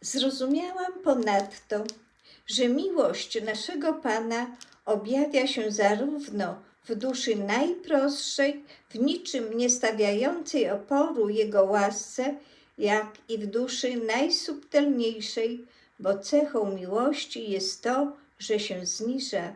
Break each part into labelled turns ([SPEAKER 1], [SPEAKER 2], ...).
[SPEAKER 1] Zrozumiałam ponadto, że miłość naszego Pana objawia się zarówno w duszy najprostszej, w niczym nie stawiającej oporu Jego łasce, jak i w duszy najsubtelniejszej, bo cechą miłości jest to, że się zniża.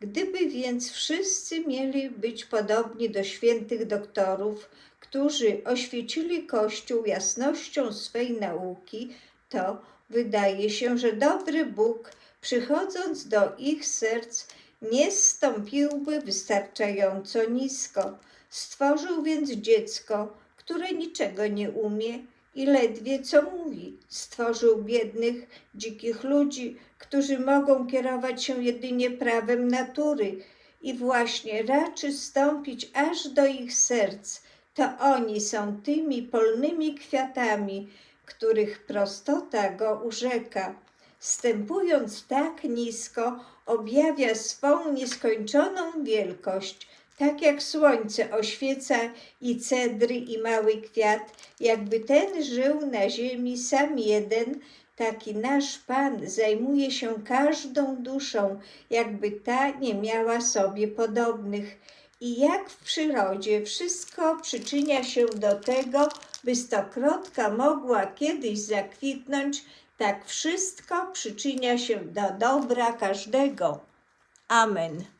[SPEAKER 1] Gdyby więc wszyscy mieli być podobni do świętych doktorów, którzy oświecili Kościół jasnością swej nauki, to wydaje się, że dobry Bóg, przychodząc do ich serc, nie stąpiłby wystarczająco nisko. Stworzył więc dziecko, które niczego nie umie i ledwie co mówi. Stworzył biednych, dzikich ludzi, którzy mogą kierować się jedynie prawem natury i właśnie raczy stąpić aż do ich serc. To oni są tymi polnymi kwiatami, których prostota go urzeka. Stępując tak nisko, objawia swą nieskończoną wielkość, tak jak słońce oświeca i cedry i mały kwiat, jakby ten żył na ziemi sam jeden, taki nasz Pan zajmuje się każdą duszą, jakby ta nie miała sobie podobnych. I jak w przyrodzie wszystko przyczynia się do tego, by stokrotka mogła kiedyś zakwitnąć, tak wszystko przyczynia się do dobra każdego. Amen.